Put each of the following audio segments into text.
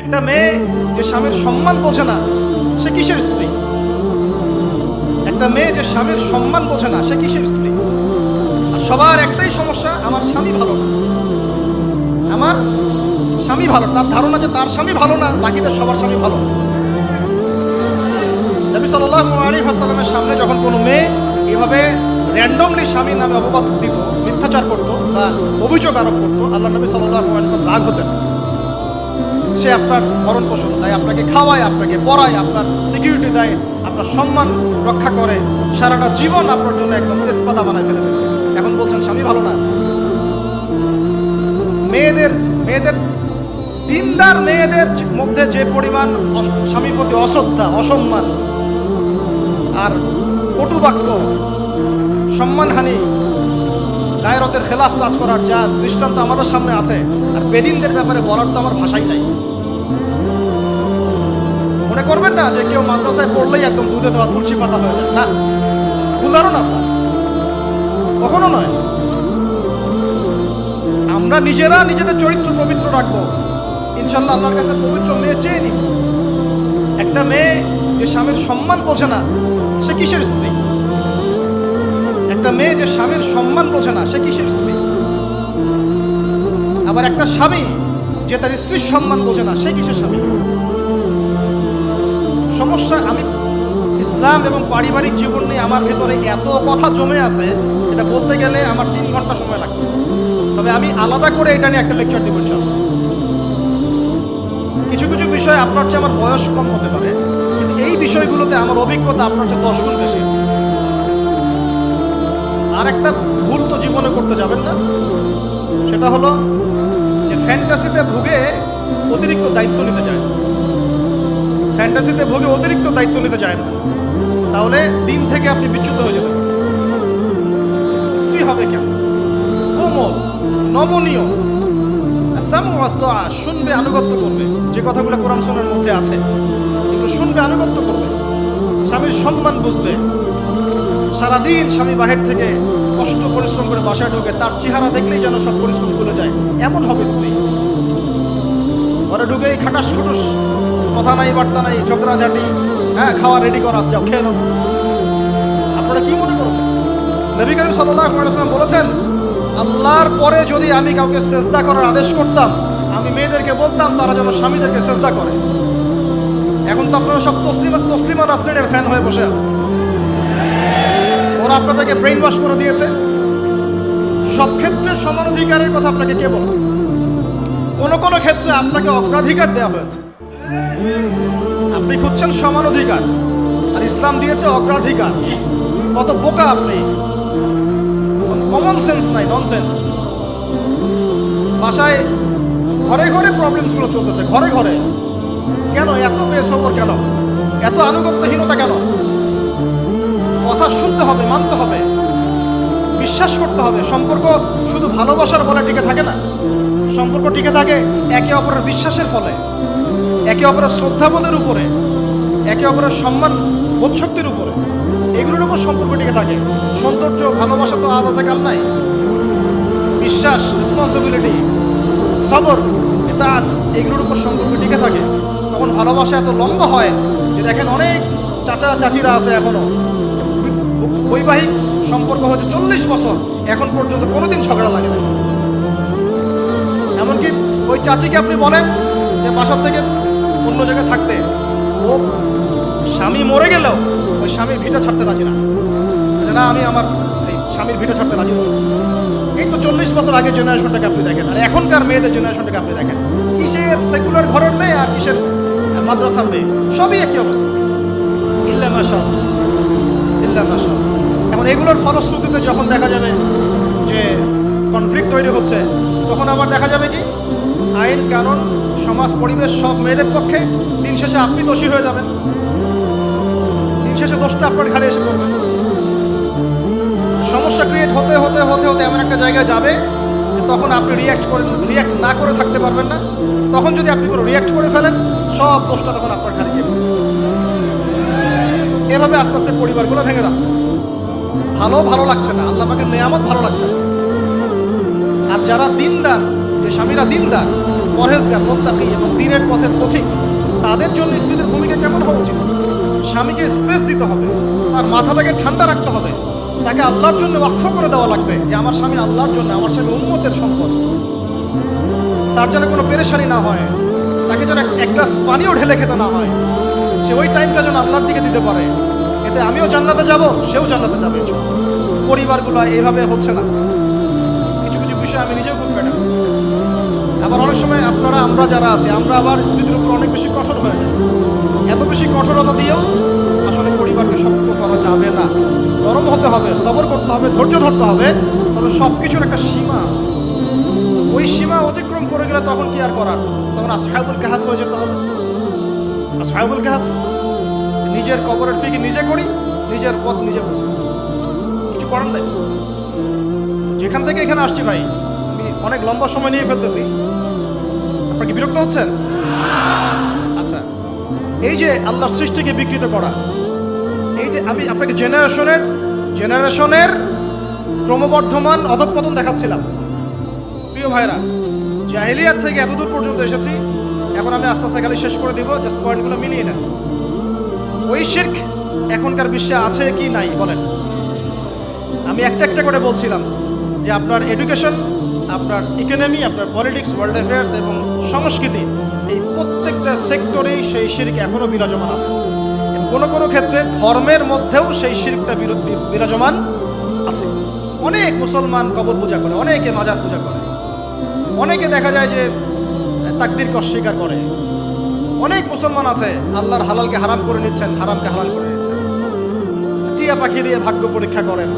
একটা মেয়ে যে স্বামীর সম্মান বোঝে না, সে কিসের স্ত্রী? একটা মেয়ে যে স্বামীর সম্মান বোঝে না, সে কিসের স্ত্রী? আর সবার একটাই সমস্যা, আমার স্বামী ভালো না। আমার স্বামী ভালো তার ধারণা যে তার স্বামী ভালো না, বাকিদের সবার স্বামী ভালো নবী সাল্লাল্লাহু আলাইহি সামনে যখন কোনো মেয়ে এভাবে র্যান্ডমলি স্বামীর নামে অপবাদ দিত, মিথ্যাচার করতো বা অভিযোগ আরোপ করতো, আল্লাহ নবী সাল্লাল্লাহু আলাইহি রাগ হতেন। সে আপনার ভরণ পোষণ দেয়, আপনাকে খাওয়ায়, আপনাকে পড়ায়, আপনার সিকিউরিটি দেয়, আপনার সম্মান রক্ষা করে, সারাটা জীবন আপনার জন্য একদম তেজপাতা বানায় ফেলে দেবে। এখন বলছেন, স্বামী, ভালো না। মেয়েদের মেয়েদের, দিনদার মেয়েদের মধ্যে যে পরিমাণ স্বামীর প্রতি অশ্রদ্ধা, অসম্মান, আর কটু বাক্য সম্মানহানি গায়রতের খেলাফ কাজ করার যা দৃষ্টান্ত আমাদের সামনে আছে, আর বেদিনদের ব্যাপারে বলার তো আমার ভাষাই নাই। মনে করবেন না যে কেউ মাদ্রাসায় পড়লেই একদম দুধে দেওয়া তুলসী পাতা হয়ে যায়। না। উদাহরণ আপনার কখনো নয়। আমরা নিজেরা নিজেদের চরিত্র পবিত্র রাখব। ইনশাল্লাহ আল্লাহর কাছে পবিত্র মেয়ে চেয়ে নিব। একটা মেয়ে যে স্বামীর সম্মান বোঝে না, সে কিসের স্ত্রী? একটা মেয়ে যে স্বামীর সম্মান বোঝে না, সে কিসের স্ত্রী? আবার একটা স্বামী যে তার স্ত্রীর সম্মান বোঝে না, সে কিসের স্বামী? সমস্যা, আমি ইসলাম এবং পারিবারিক জীবন নিয়ে আমার ভেতরে এত কথা জমে আছে, এটা বলতে গেলে আমার তিন ঘণ্টা সময় লাগবে। তবে আমি আলাদা করে এটা নিয়ে একটা লেকচার দিব। কিছু কিছু বিষয় আপনার চেয়ে আমার বয়স কম হতে পারে, কিন্তু এই বিষয়গুলোতে আমার অভিজ্ঞতা আপনার চেয়ে দশ গুণ বেশি আর একটা ভুল তো জীবনে করতে যাবেন না, সেটা হলো যে ফ্যান্টাসিতে ভুগে অতিরিক্ত দায়িত্ব নিতে যায় ফ্যান্টাসিতে ভোগে অতিরিক্ত দায়িত্ব নিতে যায় না। তাহলে দিন থেকে আপনি বিচ্যুত হয়ে পারেন স্ত্রী হবে কেন কোমল, নমনীয়। শুনবে আনুগত্য করবে। যে কথাগুলো কোরআন শোনার মধ্যে আছে, এগুলো শুনবে, আনুগত্য করবে। স্বামীর সম্মান বুঝবে। সারাদিন স্বামী বাহির থেকে কষ্ট, পরিশ্রম করে বাসায় ঢোকে তার চেহারা দেখলেই যেন সব পরিশ্রম ভুলে যায়। এমন হবে স্ত্রী। ঘরে ঢুকেই খাটাস খুটুস। কথা নাই, বার্তা নাই ঝগড়াঝাটি হ্যাঁ খাওয়া রেডি করা যাও, খেয়ে নাও। আপনারা কি মনে করছেন? নবী করিম আলাইহি বলেছেন, আল্লাহর পরে যদি আমি কাউকে চেষ্টা করার আদেশ করতাম, আমি মেয়েদেরকে বলতাম, তারা যেন স্বামীদেরকে চেষ্টা করে। এখন তো আপনারা সব তসলিমা তসলিমা নাসরিনের ফ্যান হয়ে বসে আছে ওরা আপনাদেরকে ব্রেইন ওয়াশ করে দিয়েছে। সব ক্ষেত্রে সমান অধিকারের কথা আপনাকে কে বলেছে? কোন কোন ক্ষেত্রে আপনাকে অগ্রাধিকার দেওয়া হয়েছে। আপনি খুঁজছেন সমান অধিকার, আর ইসলাম দিয়েছে অগ্রাধিকার। কত বোকা আপনি। কমন সেন্স নাই ননসেন্স বাসায় ঘরে ঘরে প্রবলেমসগুলো চলতেছে, ঘরে ঘরে। কেন? এত বেসবর কেন? এত আনুগত্যহীনতা কেন? কথা শুনতে হবে, মানতে হবে। বিশ্বাস করতে হবে। সম্পর্ক শুধু ভালোবাসার বলে টিকে থাকে না। সম্পর্ক টিকে থাকে একে অপরের বিশ্বাসের ফলে। একে অপরের শ্রদ্ধাবোধের উপরে, একে অপরের সম্মান বোধশক্তির উপরে, এগুলোর উপর সম্পর্ক টিকে থাকে। সৌন্দর্য, ভালোবাসা তো আজ আছে কাল নাই। বিশ্বাস রেসপন্সিবিলিটি সবর, এতাত, এগুলোর উপর সম্পর্ক টিকে থাকে। তখন ভালোবাসা এত লম্বা হয় যে দেখেন অনেক চাচা, চাচিরা আছে এখনও। বৈবাহিক সম্পর্ক হচ্ছে চল্লিশ বছর, এখন পর্যন্ত কোনোদিন ঝগড়া লাগে না। এমনকি ওই চাচিকে আপনি বলেন যে বাসার থেকে অন্য জায়গায় থাকতে। ও স্বামী মরে গেলেও ওই স্বামীর ভিটা ছাড়তে রাজি না। না, আমি আমার এই স্বামীর ভিটা ছাড়তে রাজি নই এই তো চল্লিশ বছর আগের জেনারেশনটাকে আপনি দেখেন, আর এখনকার মেয়েদের জেনারেশনটাকে আপনি দেখেন। কিসের সেকুলার ঘরের মেয়ে আর কিসের মাদ্রাসার মেয়ে? সবই একই অবস্থা। ইল্লা মাসা ইল্লা মাসা এখন এগুলোর ফলশ্রুতিতে যখন দেখা যাবে যে কনফ্লিক্ট তৈরি হচ্ছে, তখন আবার দেখা যাবে কি? আইন, কানুন, সমাজ, পরিবেশ সব মেয়েদের পক্ষে দিন শেষে আপনি দোষী হয়ে যাবেন। দিন শেষে দোষটা আপনার ঘাড়ে এসে পড়বে। সমস্যা ক্রিয়েট হতে হতে হতে হতে এমন একটা জায়গায় যাবে তখন আপনি রিয়াক্ট করে রিয়াক্ট না করে থাকতে পারবেন না। তখন যদি আপনি কোনো রিয়াক্ট করে ফেলেন, সব দোষটা তখন আপনার ঘাড়ে গিয়ে। এভাবে আস্তে আস্তে পরিবারগুলো ভেঙে যাচ্ছে। ভালো ভালো লাগছে না। আল্লাহ পাকের নেয়ামত ভালো লাগছে না। আর যারা দিনদার, যে স্বামীরা দিনদার পরহেজগার মোত্তাকি এবং দিনের পথের পথিক, তাদের জন্য স্ত্রীদের ভূমিকা কেমন হওয়া উচিত? স্বামীকে স্পেস দিতে হবে, তার মাথাটাকে ঠান্ডা রাখতে হবে, তাকে আল্লাহর জন্য ওয়াকফ করে দেওয়া লাগবে যে আমার স্বামী আল্লাহর জন্য, আমার স্বামী উম্মতের সম্পদ। তার যেন কোনো পেরেশানি না হয়, তাকে যেন এক গ্লাস পানিও ঢেলে খেতে না হয়, সে ওই টাইমটা যেন আল্লাহর দিকে দিতে পারে। এতে আমিও জান্নাতে যাব, সেও জান্নাতে যাবে পরিবারগুলো এভাবে হচ্ছে না। আবার অনেক সময় আপনারা, আমরা যারা আছি, আমরা আবার স্ত্রীদের উপর অনেক বেশি কঠোর হয়ে যাই। এত বেশি কঠোরতা দিয়েও আসলে পরিবারকে শক্ত করা যাবে না। নরম হতে হবে, সবর করতে হবে, ধৈর্য ধরতে হবে, তবে সব কিছুর একটা সীমা আছে। ওই সীমা অতিক্রম করে গেলে তখন কি আর করার? তখন আসহাবুল কাহাফ হয়ে যেতে হবে। আসহাবুল কাহাফ, নিজের কবরের ফিকে নিজে করি, নিজের পথ নিজে বুঝি। কিছু করার নাই। যেখান থেকে এখানে আসছি ভাই, আমি অনেক লম্বা সময় নিয়ে ফেলতেছি। বিরক্ত হচ্ছেন? আচ্ছা এই যে আল্লাহর সৃষ্টিকে বিকৃত করা, এই যে আমি আপনাকে জেনারেশনের জেনারেশনের ক্রমবর্ধমান অধঃপতন দেখাচ্ছিলাম। প্রিয় ভাইরা, জাহিলিয়াত থেকে এতদূর পর্যন্ত এসেছি, এখন আমি আস্তে আস্তে খালি শেষ করে দিব জাস্ট পয়েন্টগুলো মিলিয়ে নেন। ওই শির্ক এখনকার বিশ্বে আছে কি নাই, বলেন। আমি একটা একটা করে বলছিলাম যে আপনার এডুকেশন আপনার ইকোনমি আপনার পলিটিক্স ওয়ার্ল্ড অ্যাফেয়ার্স এবং সংস্কৃতি, এই প্রত্যেকটা সেক্টরেই সেই শির্ক এখনও বিরাজমান আছে। কোনো কোনো ক্ষেত্রে ধর্মের মধ্যেও সেই শির্কটা বির- বিরাজমান আছে। অনেক মুসলমান কবর পূজা করে, অনেকে মাজার পূজা করে। অনেকে দেখা যায় যে তাকদিরকে অস্বীকার করে। অনেক মুসলমান আছে, আল্লাহর হালালকে হারাম করে নিচ্ছেন, হারামকে হালাল করে নিচ্ছেন। টিয়া পাখি দিয়ে ভাগ্য পরীক্ষা করেন।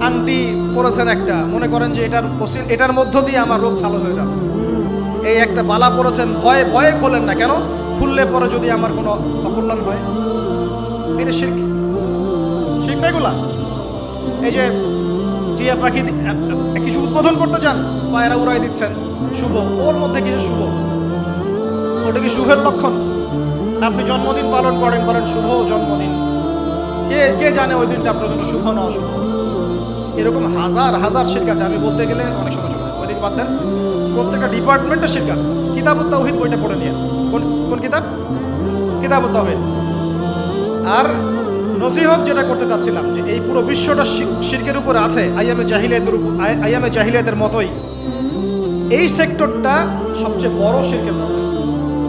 আন্টি পড়েছেন একটা। মনে করেন যে এটার এটার মধ্য দিয়ে আমার রোগ ভালো হয়ে যাবে। এই একটা বালা পড়েছেন ভয়ে ভয়ে খোলেন না কেন? খুললে পরে যদি আমার কোনো অকল্যাণ হয়? এটা শির্ক শির্ক না এগুলা? এই যে টিয়া পাখি কিছু উদ্বোধন করতে চান, পায়রা উড়াই দিচ্ছেন। শুভ। ওর মধ্যে কিছু শুভ? ওটা কি শুভের লক্ষণ? আপনি জন্মদিন পালন করেন, বলেন শুভ জন্মদিন। কে কে জানে ওই দিনটা আপনার জন্য শুভ না অশুভ? এরকম হাজার হাজার শিল্প আছে। আমি বলতে গেলে অনেক সময়। ওই দিন বাদ দেন, প্রত্যেকটা ডিপার্টমেন্টের শিল্প আছে। কিতাব তাওহিদ বইটা পড়ে নিয়ে। কোন কোন কিতাব? কিতাব তাওহিদ। আর নসিহত যেটা করতে চাচ্ছিলাম, যে এই পুরো বিশ্বটা শির- শিরকের উপর আছে, আইয়ামে জাহিলিয়াতের আইয়ামে জাহিলিয়াতের মতোই। এই সেক্টরটা সবচেয়ে বড় শিরকের মধ্যে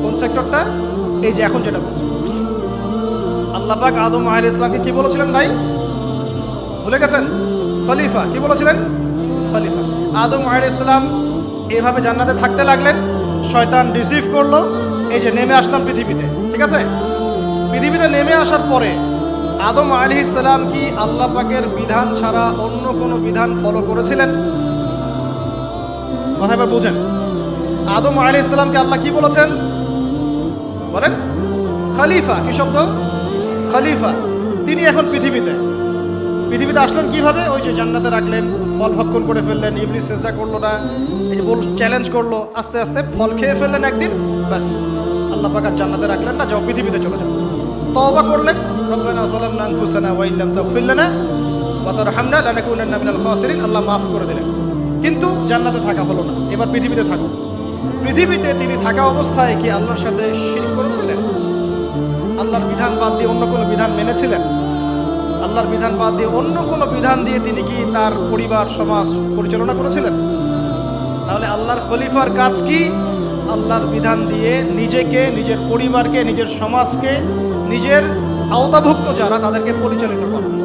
কোন সেক্টরটা? এই যে এখন যেটা বলছি। আল্লাহ পাক আদম আলাইহিস ইসলামকে কি বলেছিলেন ভাই? ভুলে গেছেন? খলিফা, কি বলেছিলেন? খলিফা। আদম আলাইহিস ইসলাম এভাবে জান্নাতে থাকতে লাগলেন, শয়তান রিসিভ করল, এই যে নেমে আসলাম পৃথিবীতে, ঠিক আছে? পৃথিবীতে নেমে আসার পরে আদম আলী ইসলাম কি আল্লাহ পাকের বিধান ছাড়া অন্য কোনো বিধান ফলো করেছিলেন? কথা এবার বুঝেন। আদম আলী ইসলামকে আল্লাহ কি বলেছেন? বলেন, খলিফা, কি শব্দ? খলিফা, তিনি এখন পৃথিবীতে। পৃথিবীতে আসলেন কীভাবে? ওই যে জান্নাতে রাখলেন, ফল ভক্ষণ করে ফেললেন, ইবলিস চেষ্টা করল না, এই যে বল চ্যালেঞ্জ করল, আস্তে আস্তে ফল খেয়ে ফেললেন একদিন, ব্যাস। আল্লাহ পাকার জান্নাতে রাখলেন না, যাও পৃথিবীতে চলে যাও। তওবা করলেন, রব্বানা যালামনা আনফুসানা ওয়া ইল্লাম তাগফির লানা ওয়া তারহামনা লানাকুনান্না মিনাল খাসিরিন, আল্লাহ মাফ করে দিলেন। কিন্তু জান্নাতে থাকা হলো না, এবার পৃথিবীতে থাকো পৃথিবীতে তিনি থাকা অবস্থায় কি আল্লাহর সাথে শিরক করেছিলেন? আল্লাহর বিধান বাদ দিয়ে অন্য কোনো বিধান মেনেছিলেন? আল্লাহর বিধান বাদ দিয়ে অন্য কোনো বিধান দিয়ে তিনি কি তার পরিবার, সমাজ পরিচালনা করেছিলেন? তাহলে আল্লাহর খলিফার কাজ কি? আল্লাহর বিধান দিয়ে নিজেকে, নিজের পরিবারকে, নিজের সমাজকে, নিজের আওতাভুক্ত যারা, তাদেরকে পরিচালিত করা।